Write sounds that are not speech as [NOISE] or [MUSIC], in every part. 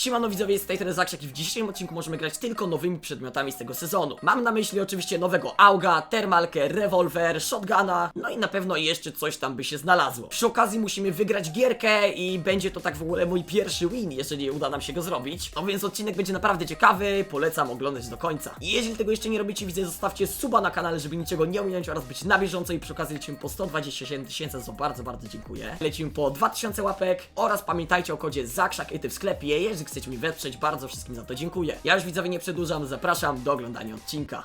Siemano widzowie, z tej strony i w dzisiejszym odcinku możemy grać tylko nowymi przedmiotami z tego sezonu. Mam na myśli oczywiście nowego auga, termalkę, rewolwer, shotguna, no i na pewno jeszcze coś tam by się znalazło. Przy okazji musimy wygrać gierkę i będzie to tak w ogóle mój pierwszy win, jeżeli uda nam się go zrobić. No więc odcinek będzie naprawdę ciekawy, polecam oglądać do końca. I jeżeli tego jeszcze nie robicie, widzę, zostawcie suba na kanale, żeby niczego nie ominąć oraz być na bieżąco i przy okazji lecimy po 127 tysięcy, za bardzo, bardzo dziękuję. Lecimy po 2000 łapek oraz pamiętajcie o kodzie ZAKSZAK w sklepie, jeżeli chcecie mi wesprzeć, bardzo wszystkim za to dziękuję. Ja już widzowie nie przedłużam, zapraszam do oglądania odcinka.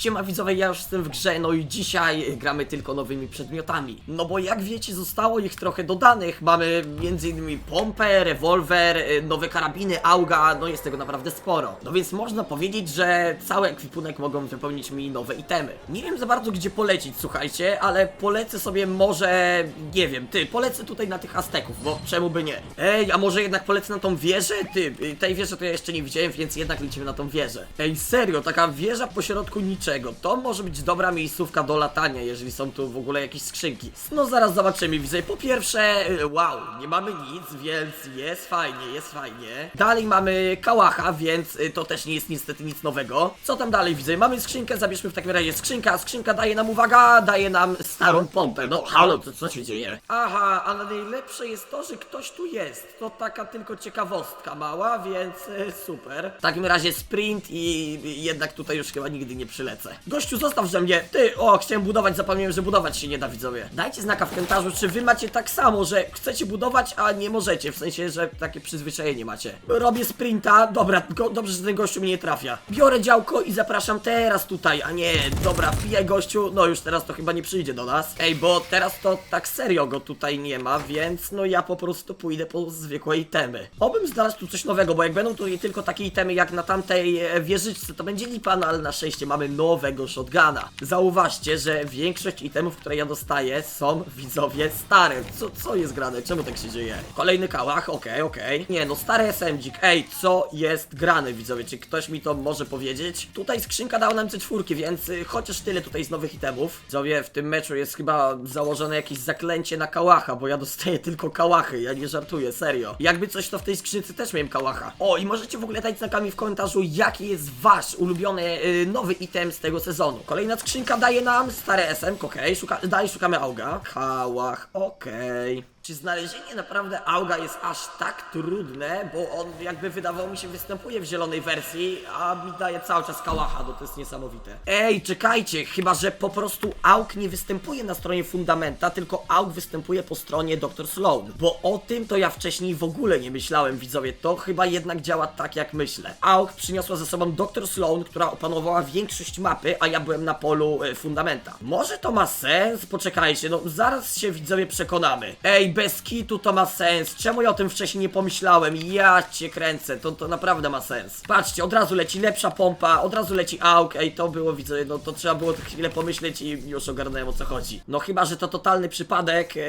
Siema widzowie, ja już jestem w grze, no i dzisiaj gramy tylko nowymi przedmiotami. No bo jak wiecie, zostało ich trochę dodanych. Mamy m.in. pompę, rewolwer, y, nowe karabiny, auga, no jest tego naprawdę sporo. No więc można powiedzieć, że cały ekwipunek mogą wypełnić mi nowe itemy. Nie wiem za bardzo gdzie polecić, słuchajcie, ale polecę sobie może, nie wiem, ty, polecę tutaj na tych Azteków, bo czemu by nie? Ej, a może jednak polecę na tą wieżę? Ty, y, tej wieży to ja jeszcze nie widziałem, więc jednak lecimy na tą wieżę. Ej, serio, taka wieża pośrodku niczego. To może być dobra miejscówka do latania, jeżeli są tu w ogóle jakieś skrzynki. No zaraz zobaczymy, widzę. Po pierwsze, y, wow, nie mamy nic, więc jest fajnie, jest fajnie. Dalej mamy kałacha, więc y, to też nie jest niestety nic nowego. Co tam dalej widzę? Mamy skrzynkę, zabierzmy w takim razie skrzynka. Skrzynka daje nam, uwaga, daje nam starą pompę. No halo, to co się dzieje? Aha, ale najlepsze jest to, że ktoś tu jest. To taka tylko ciekawostka mała, więc y, super. W takim razie sprint i jednak tutaj już chyba nigdy nie przylecę. Gościu, zostaw ze mnie! Ty, o, chciałem budować, zapomniałem, że budować się nie da, widzowie. Dajcie znaka w komentarzu, czy wy macie tak samo, że chcecie budować, a nie możecie, w sensie, że takie przyzwyczajenie macie. Robię sprinta, dobra, go, dobrze, że ten gościu mnie nie trafia. Biorę działko i zapraszam teraz tutaj, a nie, dobra, wbijaj gościu, no już teraz to chyba nie przyjdzie do nas. Ej, bo teraz to tak serio go tutaj nie ma, więc no ja po prostu pójdę po zwykłe itemy. Obym znalazł tu coś nowego, bo jak będą tutaj tylko takie itemy jak na tamtej e, wieżyczce, to będzie lipa, no ale na szczęście mamy nowego shotguna. Zauważcie, że większość itemów, które ja dostaję są widzowie stare. Co, co jest grane? Czemu tak się dzieje? Kolejny kałach, okej, okej. Nie no, stary SMG. Ej, co jest grane widzowie? Czy ktoś mi to może powiedzieć? Tutaj skrzynka dała nam C4, więc y, chociaż tyle tutaj z nowych itemów. Widzowie, w tym meczu jest chyba założone jakieś zaklęcie na kałacha, bo ja dostaję [LAUGHS] tylko kałachy, ja nie żartuję, serio. Jakby coś to w tej skrzynce też miałem kałacha. O, i możecie w ogóle dać znakami w komentarzu, jaki jest wasz ulubiony y, nowy item z tego sezonu. Kolejna skrzynka daje nam stare SM, okej, szuka, dalej szukamy auga. Kałach, okej. Czy znalezienie naprawdę auga jest aż tak trudne, bo on jakby wydawało mi się występuje w zielonej wersji, a mi daje cały czas kałacha, no to jest niesamowite. Ej, czekajcie, chyba że po prostu aug nie występuje na stronie fundamenta, tylko aug występuje po stronie Dr. Sloan. Bo o tym to ja wcześniej w ogóle nie myślałem, widzowie, to chyba jednak działa tak jak myślę. Aug przyniosła ze sobą Dr. Sloan, która opanowała większość mapy, a ja byłem na polu e, fundamenta. Może to ma sens? Poczekajcie, no zaraz się widzowie przekonamy. Ej, bez kitu to ma sens. Czemu ja o tym wcześniej nie pomyślałem? Ja cię kręcę, to, to naprawdę ma sens. Patrzcie, od razu leci lepsza pompa, od razu leci auk. Ej, to było, widzę, no to trzeba było chwilę pomyśleć i już ogarnąłem o co chodzi. No chyba, że to totalny przypadek, ee,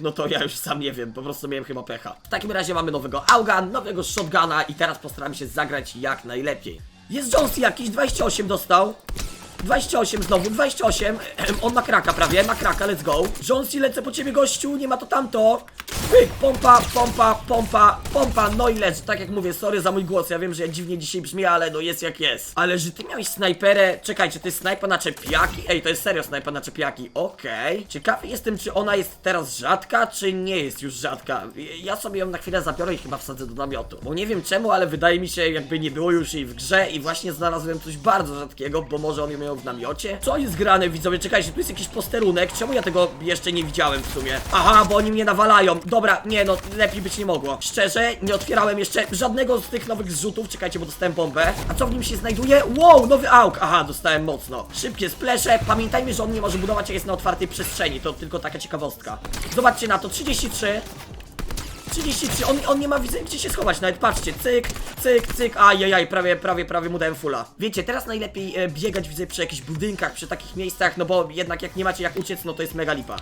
no to ja już sam nie wiem, po prostu miałem chyba pecha. W takim razie mamy nowego auga, nowego shotguna i teraz postaramy się zagrać jak najlepiej. Jest Jonesy jakiś, 28 dostał. 28 znowu, 28. Ehem, [CLEARS THROAT] On ma kraka prawie, ma kraka, let's go. Jonesy, lecę po ciebie, gościu, nie ma to tamto. Pyk, pompa, pompa, pompa, pompa, no i lecz. Tak jak mówię, sorry za mój głos, ja wiem, że ja dziwnie dzisiaj brzmi, ale no jest jak jest. Ale że ty miałeś snajperę, czekajcie, to jest snajpa na czepiaki? Ej, to jest serio snajpa na czepiaki, okej. Ciekawy jestem, czy ona jest teraz rzadka, czy nie jest już rzadka. Ja sobie ją na chwilę zabiorę i chyba wsadzę do namiotu. Bo nie wiem czemu, ale wydaje mi się, jakby nie było już jej w grze i właśnie znalazłem coś bardzo rzadkiego, bo może on ją miał w namiocie. Co jest grane, widzowie? Czekajcie, tu jest jakiś posterunek. Czemu ja tego jeszcze nie widziałem w sumie? Aha, bo oni mnie nawalają. Dobra, nie no, lepiej być nie mogło. Szczerze, nie otwierałem jeszcze żadnego z tych nowych zrzutów. Czekajcie, bo dostałem bombę. A co w nim się znajduje? Wow, nowy auk. Aha, dostałem mocno. Szybkie splesze. Pamiętajmy, że on nie może budować, a jest na otwartej przestrzeni. To tylko taka ciekawostka. Zobaczcie na to, 33. 33, on, on nie ma widzę gdzie się schować, nawet patrzcie, cyk, cyk, cyk, ajajaj, prawie, prawie, prawie mu dałem fulla. Wiecie, teraz najlepiej e, biegać, widzę, przy jakichś budynkach, przy takich miejscach, no bo jednak jak nie macie jak uciec, no to jest mega lipa.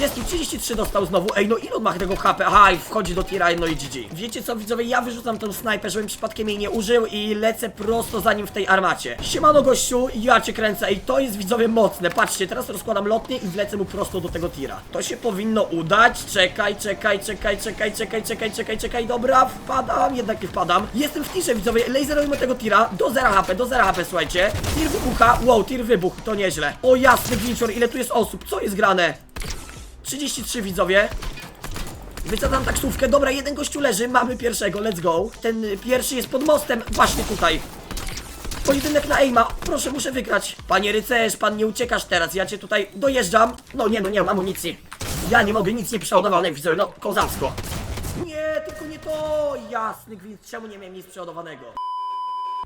Jest tu 33 dostał znowu. Ej, no on ma tego HP? Aha, i wchodzi do tira, no i GG. Wiecie co, widzowie, ja wyrzucam tą snajpę, żebym przypadkiem jej nie użył i lecę prosto za nim w tej armacie. Siemano gościu, ja cię kręcę i to jest widzowie mocne. Patrzcie, teraz rozkładam lotnie i wlecę mu prosto do tego tira. To się powinno udać. Czekaj, czekaj, czekaj, czekaj, czekaj, czekaj, czekaj, czekaj. Dobra, wpadam, jednak nie wpadam. Jestem w tirze, widzowie, laserujemy tego tira do 0 HP, do 0 HP, słuchajcie. Tir wybucha, wow, tir wybuch, to nieźle. O jasny gwinczor, ile tu jest osób, co jest grane? 33 widzowie. Wycofam taksówkę, dobra, jeden gościu leży, mamy pierwszego, let's go. Ten pierwszy jest pod mostem, właśnie tutaj. Pojedynek na aima, proszę, muszę wygrać. Panie rycerz, pan nie uciekasz teraz, ja cię tutaj dojeżdżam. No nie, no nie mam amunicji. Ja nie mogę, nic nie przeładowane, widzę, no kozacko. Nie, tylko nie to, jasny gwint, czemu nie miałem nic przeładowanego?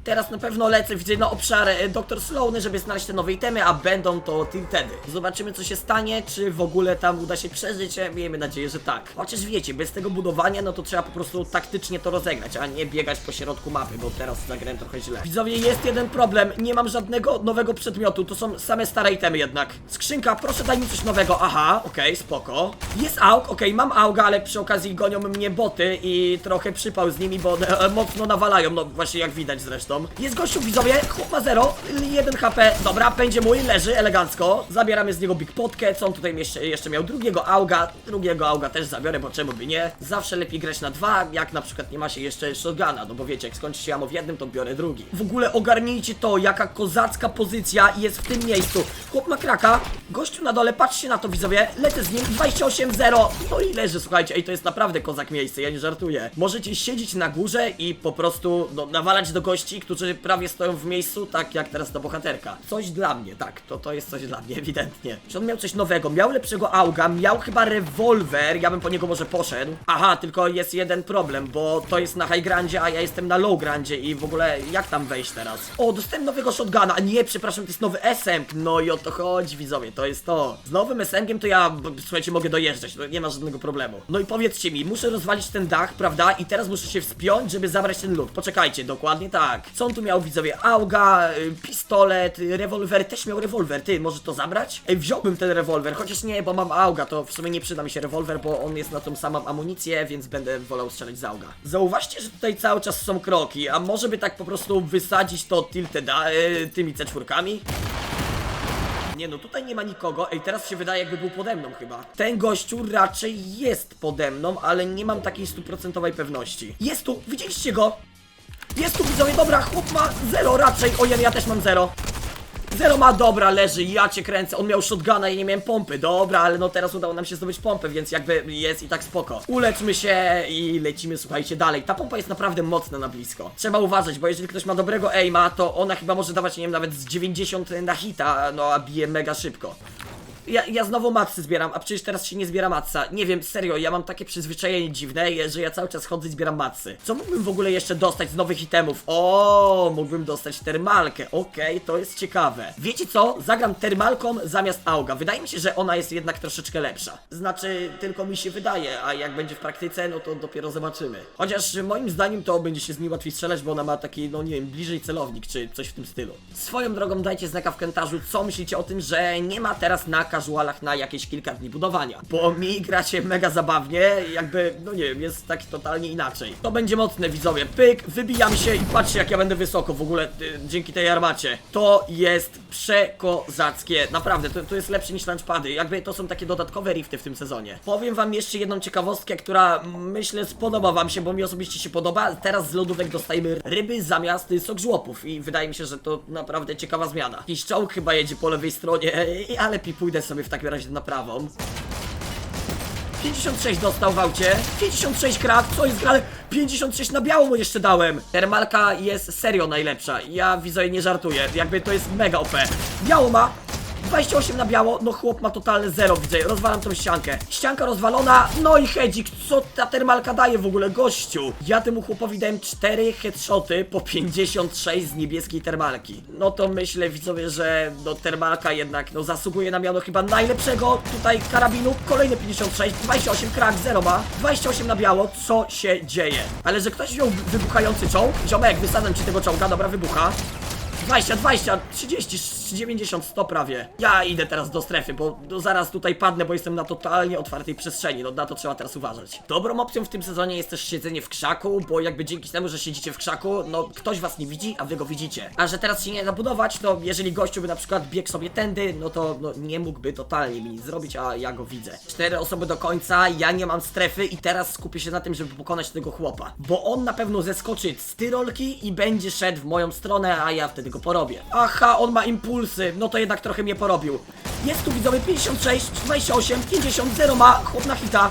Teraz na pewno lecę, widzę na obszar e, Dr. Slowny, żeby znaleźć te nowe itemy, a będą to Tiltedy. Zobaczymy co się stanie, czy w ogóle tam uda się przeżyć, e, miejmy nadzieję, że tak. Chociaż wiecie, bez tego budowania, no to trzeba po prostu taktycznie to rozegrać, a nie biegać po środku mapy, bo teraz zagrałem trochę źle. Widzowie, jest jeden problem, nie mam żadnego nowego przedmiotu, to są same stare itemy jednak. Skrzynka, proszę daj mi coś nowego, aha, okej, spoko. Jest aug, okej, mam auga, ale przy okazji gonią mnie boty i trochę przypał z nimi, bo e, mocno nawalają, no właśnie jak widać zresztą. Jest gościu widzowie, chłop ma 0, 1 HP, dobra, będzie mój, leży elegancko. Zabieramy z niego Big Potkę, co on tutaj jeszcze, jeszcze miał? Drugiego auga, drugiego auga też zabiorę, bo czemu by nie? Zawsze lepiej grać na dwa, jak na przykład nie ma się jeszcze shotguna, no bo wiecie, jak skończy się ammo w jednym, to biorę drugi. W ogóle ogarnijcie to, jaka kozacka pozycja jest w tym miejscu. Chłop ma kraka, gościu na dole, patrzcie na to widzowie, lecę z nim, 28-0, no i leży, słuchajcie, ej, to jest naprawdę kozak miejsce, ja nie żartuję. Możecie siedzieć na górze i po prostu, no, nawalać do gości, którzy prawie stoją w miejscu, tak jak teraz ta bohaterka. Coś dla mnie, tak, to, to jest coś dla mnie, [LAUGHS] ewidentnie. Czy on miał coś nowego? Miał lepszego auga, miał chyba rewolwer, ja bym po niego może poszedł. Aha, tylko jest jeden problem, bo to jest na high grandzie, a ja jestem na low grandzie i w ogóle jak tam wejść teraz? O, dostałem nowego shotguna, a nie, przepraszam, to jest nowy SM. No i o to chodzi, widzowie, to jest to. Z nowym SM-iem to ja, słuchajcie, mogę dojeżdżać, no, nie ma żadnego problemu. No i powiedzcie mi, muszę rozwalić ten dach, prawda? I teraz muszę się wspiąć, żeby zabrać ten loot. Poczekajcie, dokładnie tak. Co on tu miał, widzowie? Auga, y, pistolet, y, rewolwer, też miał rewolwer. Ty, może to zabrać? Ej, wziąłbym ten rewolwer, chociaż nie, bo mam auga, to w sumie nie przyda mi się rewolwer, bo on jest na tą samą amunicję, więc będę wolał strzelać z auga. Zauważcie, że tutaj cały czas są kroki, a może by tak po prostu wysadzić to tilteda, y, tymi C4? Nie no, tutaj nie ma nikogo. Ej, teraz się wydaje jakby był pode mną chyba. Ten gościu raczej jest pode mną, ale nie mam takiej stuprocentowej pewności. Jest tu, widzieliście go? Jest tu widzowie, dobra, chłop ma zero raczej. Ojej, ja też mam zero. Zero ma, dobra, leży, ja cię kręcę. On miał shotguna i nie miałem pompy. Dobra, ale no teraz udało nam się zdobyć pompę, więc jakby jest i tak spoko. Uleczmy się i lecimy, słuchajcie, dalej. Ta pompa jest naprawdę mocna na blisko. Trzeba uważać, bo jeżeli ktoś ma dobrego aima, to ona chyba może dawać, nie wiem, nawet z 90 na hita, no a bije mega szybko. Ja, ja znowu matsy zbieram, a przecież teraz się nie zbiera matsa. Nie wiem, serio, ja mam takie przyzwyczajenie dziwne, że ja cały czas chodzę i zbieram matsy. Co mógłbym w ogóle jeszcze dostać z nowych itemów? O, mógłbym dostać termalkę. Okej, to jest ciekawe. Wiecie co? Zagram termalką zamiast auga. Wydaje mi się, że ona jest jednak troszeczkę lepsza. Znaczy, tylko mi się wydaje, a jak będzie w praktyce, no to dopiero zobaczymy. Chociaż moim zdaniem to będzie się z niej łatwiej strzelać, bo ona ma taki, no nie wiem, bliżej celownik, czy coś w tym stylu. Swoją drogą dajcie znaka w komentarzu, co myślicie o tym, że nie ma teraz na casualach na jakieś kilka dni budowania. Bo mi gra się mega zabawnie, jakby, no nie wiem, jest tak totalnie inaczej. To będzie mocne, widzowie. Pyk, wybijam się i patrzcie, jak ja będę wysoko w ogóle y, dzięki tej armacie. To jest przekozackie. Naprawdę, to, to jest lepsze niż launchpady. Jakby to są takie dodatkowe rifty w tym sezonie. Powiem wam jeszcze jedną ciekawostkę, która myślę spodoba wam się, bo mi osobiście się podoba. Teraz z lodówek dostajemy ryby zamiast sok żłopów i wydaje mi się, że to naprawdę ciekawa zmiana. Jakiś chyba jedzie po lewej stronie, [LAUGHS] ale lepiej pójdę sobie w takim razie na prawą. 56 dostał w aucie. 56 krat, co jest grane? 56 na biało mu jeszcze dałem. Termalka jest serio najlepsza. Ja widzę nie żartuję. Jakby to jest mega OP. Biało ma. 28 na biało, no chłop ma totalne zero, widzę, rozwalam tą ściankę. Ścianka rozwalona, no i hedzik, co ta termalka daje w ogóle, gościu? Ja temu chłopowi dałem 4 headshoty po 56 z niebieskiej termalki. No to myślę, widzowie, że no termalka jednak, no zasługuje na miano chyba najlepszego tutaj karabinu. Kolejne 56, 28 krak, 0 ma, 28 na biało, co się dzieje? Ale że ktoś wziął wybuchający czołg? Ziomek, wysadzam ci tego czołga, dobra, wybucha. 20, 20, 30, 90, 100 prawie. Ja idę teraz do strefy, bo no, zaraz tutaj padnę, bo jestem na totalnie otwartej przestrzeni. No na to trzeba teraz uważać. Dobrą opcją w tym sezonie jest też siedzenie w krzaku, bo jakby dzięki temu, że siedzicie w krzaku, no ktoś was nie widzi, a wy go widzicie. A że teraz się nie da budować, to jeżeli gościu by na przykład biegł sobie tędy, no to no, nie mógłby totalnie mi nic zrobić, a ja go widzę. Cztery osoby do końca, ja nie mam strefy i teraz skupię się na tym, żeby pokonać tego chłopa. Bo on na pewno zeskoczy z tyrolki i będzie szedł w moją stronę, a ja wtedy go porobię. Aha, on ma impulsy, no to jednak trochę mnie porobił. Jest tu widzowie 56, 28, 50, 0 ma, chłop na hita.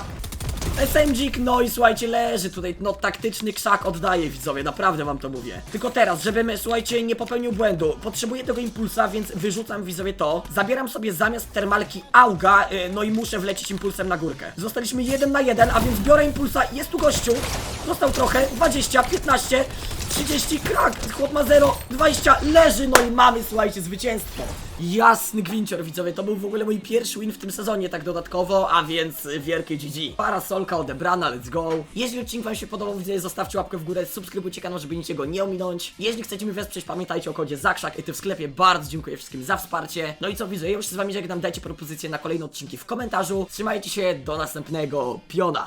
SMG, no i słuchajcie, leży tutaj, no taktyczny krzak oddaje widzowie, naprawdę wam to mówię. Tylko teraz, żebym, słuchajcie, nie popełnił błędu, potrzebuję tego impulsa, więc wyrzucam widzowie to. Zabieram sobie zamiast termalki auga, y, no i muszę wlecieć impulsem na górkę. Zostaliśmy jeden na jeden, a więc biorę impulsa, jest tu gościu, został trochę, 20, 15, 30, krak, chłop ma 0, 20, leży, no i mamy, słuchajcie, zwycięstwo. Jasny gwincior, widzowie, to był w ogóle mój pierwszy win w tym sezonie, tak dodatkowo, a więc wielkie GG. Parasolka odebrana, let's go. Jeśli odcinek wam się podobał, widzowie, zostawcie łapkę w górę, subskrybujcie kanał, żeby niczego nie ominąć. Jeśli chcecie mi wesprzeć, pamiętajcie o kodzie ZAKRZAK, ty w sklepie, bardzo dziękuję wszystkim za wsparcie. No i co, widzowie, już się z wami żegnam, dajcie propozycje na kolejne odcinki w komentarzu. Trzymajcie się, do następnego, piona.